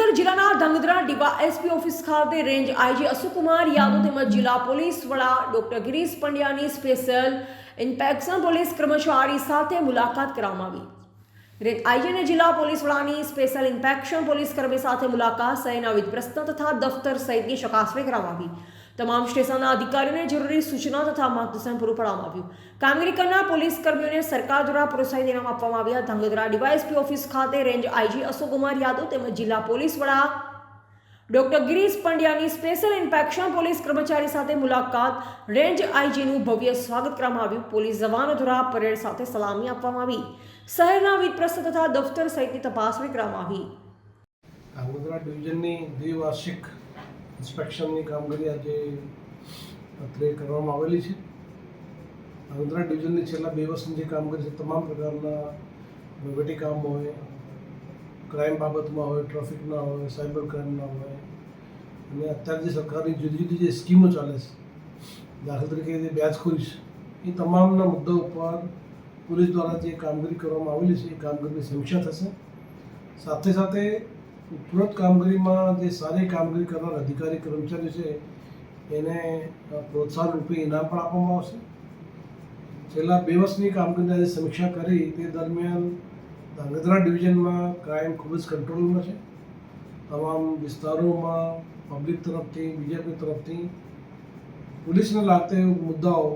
સુરેન્દ્રનગર જિલ્લાના Dhrangadhra ડીવા SP office ખાતે range IG Ashokkumar Yadav તેમજ જિલ્લા પોલીસ વડા ડોક્ટર ગિરીશ પંડ્યાની સ્પેશિયલ ઇન્સ્પેક્શન પોલીસ કર્મચારી સાથે મુલાકાત કરવામાં આવી. રેન્જ આઈજી અને જિલ્લા પોલીસ વડાની સ્પેશિયલ ઇન્સ્પેક્શન પોલીસ કર્મી સાથે મુલાકાત સહિતના વિવિધ પ્રશ્નો તથા દફતર સહિતની ચકાસણી કરવામાં આવી. તમામ સ્ટેશનના અધિકારીઓને જરૂરી સૂચના તથા માર્ગદર્શન પૂરું પાડવામાં આવ્યું. કામગીરી પોલીસ કર્મીઓને સરકાર દ્વારા પ્રોત્સાહિત ઇનામ આપવામાં આવ્યા. ધંગધ્રા ડીવાયએસપી ઓફિસ ખાતે રેન્જ આઈજી અશોકકુમાર યાદવ તેમજ જિલ્લા પોલીસ વડા ડોક્ટર ગિરીશ પંડ્યાની સ્પેશિયલ ઇન્સ્પેક્શન પોલીસ કર્મચારી સાથે મુલાકાત. રેન્જ આઈજીનું ભવ્ય સ્વાગત કરવામાં આવ્યું. પોલીસ જવાનો દ્વારા પરેડ સાથે સલામી આપવામાં આવી. શહેરના વિવિધ પ્રશ્ન તથા દફતર સહિતની તપાસણી કરવામાં આવી. ધ્રાંગધ્રા ડિવિઝનની દ્વિવાર્ષિક ઇન્સ્પેક્શનની કામગીરી આજે અત્રે કરવામાં આવેલી છે. ધ્રાંગધ્રા ડિવિઝનની છેલ્લા બે વર્ષની જે કામગીરી છે, તમામ પ્રકારના વહીવટી કામ હોય, ક્રાઇમ બાબતમાં હોય, ટ્રાફિકના હોય, સાયબર ક્રાઇમના હોય, અને અત્યારે જે સરકારની જુદી જુદી જે સ્કીમો ચાલે છે, દાખલા તરીકે જે વ્યાજખોરી છે, એ તમામના મુદ્દા ઉપર પોલીસ દ્વારા જે કામગીરી કરવામાં આવેલી છે, એ કામગીરીની સમીક્ષા થશે. સાથે સાથે ઉપરોક્ત કામગીરીમાં જે સારી કામગીરી કરનાર અધિકારી કર્મચારી છે, એને પ્રોત્સાહન રૂપે ઇનામ પણ આપવામાં આવશે. છેલ્લા બે વર્ષની કામગીરીની આજે સમીક્ષા કરી, તે દરમિયાન ધાંગધ્રા ડિવિઝનમાં ક્રાઇમ ખૂબ જ કંટ્રોલમાં છે. તમામ વિસ્તારોમાં પબ્લિક તરફથી બીજેપી તરફથી પોલીસને લાગતા મુદ્દાઓ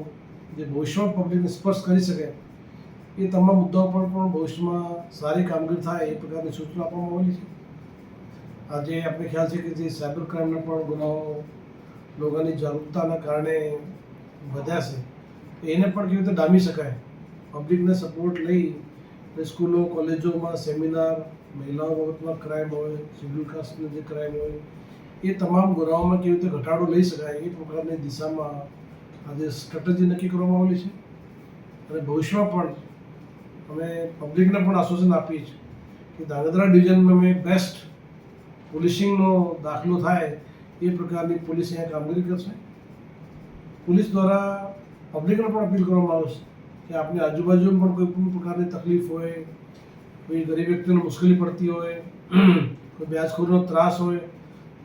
જે ભવિષ્યમાં પબ્લિકને સ્પર્શ કરી શકે, એ તમામ મુદ્દાઓ પર પણ ભવિષ્યમાં સારી કામગીરી થાય એ પ્રકારની સૂચના આપવામાં આવેલી છે. આજે આપણે ખ્યાલ છે કે જે સાયબર ક્રાઇમના પણ ગુનાઓ લોકોની જાગૃતતાના કારણે વધ્યા છે એને પણ કેવી રીતે ડામી શકાય? પબ્લિકને સપોર્ટ લઈ સ્કૂલો, કોલેજોમાં સેમિનાર મહિલાઓ બાબતમાં ક્રાઇમ હોય શેડ્યુલ કાસ્ટનો જે ક્રાઇમ હોય, એ તમામ ગુનાઓમાં કેવી રીતે ઘટાડો લઈ શકાય એ પ્રકારની દિશામાં આજે સ્ટ્રેટેજી નક્કી કરવામાં આવેલી છે. અને ભવિષ્યમાં પણ અમે પબ્લિકને પણ આશ્વાસન આપીએ છીએ કે ધાંગધ્રા ડિવિઝનમાં અમે બેસ્ટ પોલીસિંગનો દાખલો થાય એ પ્રકારની પોલીસ અહીંયા કામગીરી કરશે. પોલીસ દ્વારા પબ્લિકને પણ અપીલ કરવામાં આવશે કે આપની આજુબાજુમાં પણ કોઈ પણ પ્રકારની તકલીફ હોય, કોઈ ગરીબ વ્યક્તિને મુશ્કેલી પડતી હોય, કોઈ વ્યાજખોરીનો ત્રાસ હોય,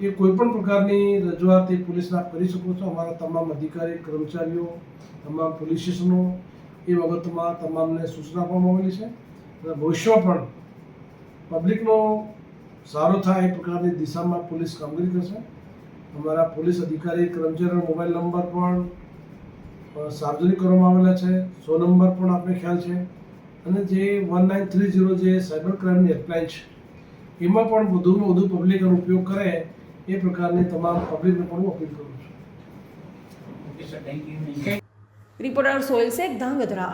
એ કોઈ પણ પ્રકારની રજૂઆત એ પોલીસને આપ કરી શકો છો. અમારા તમામ અધિકારી, કર્મચારીઓ, તમામ પોલીસ સ્ટેશનો એ બાબતમાં તમામને સૂચના આપવામાં આવેલી છે. અને ભવિષ્યમાં પણ પબ્લિકનો સારો થાય એ પ્રકારની દિશામાં પોલીસ કામગીરી કરશે. અમારા પોલીસ અધિકારી કર્મચારીનો મોબાઈલ નંબર પણ સાર્વજનિક કરવામાં આવેલા છે. સો નંબર પણ આપણે ખ્યાલ છે. અને જે વન નાઇન થ્રી ઝીરો જે સાયબર ક્રાઇમની હેલ્પલાઇન છે એમાં પણ વધુમાં વધુ પબ્લિક એનો ઉપયોગ કરે એ પ્રકારની તમામ પબ્લિકને પણ હું અપીલ કરું છું. રિપોર્ટર સોયલ શેખ ધાંગધ્રા.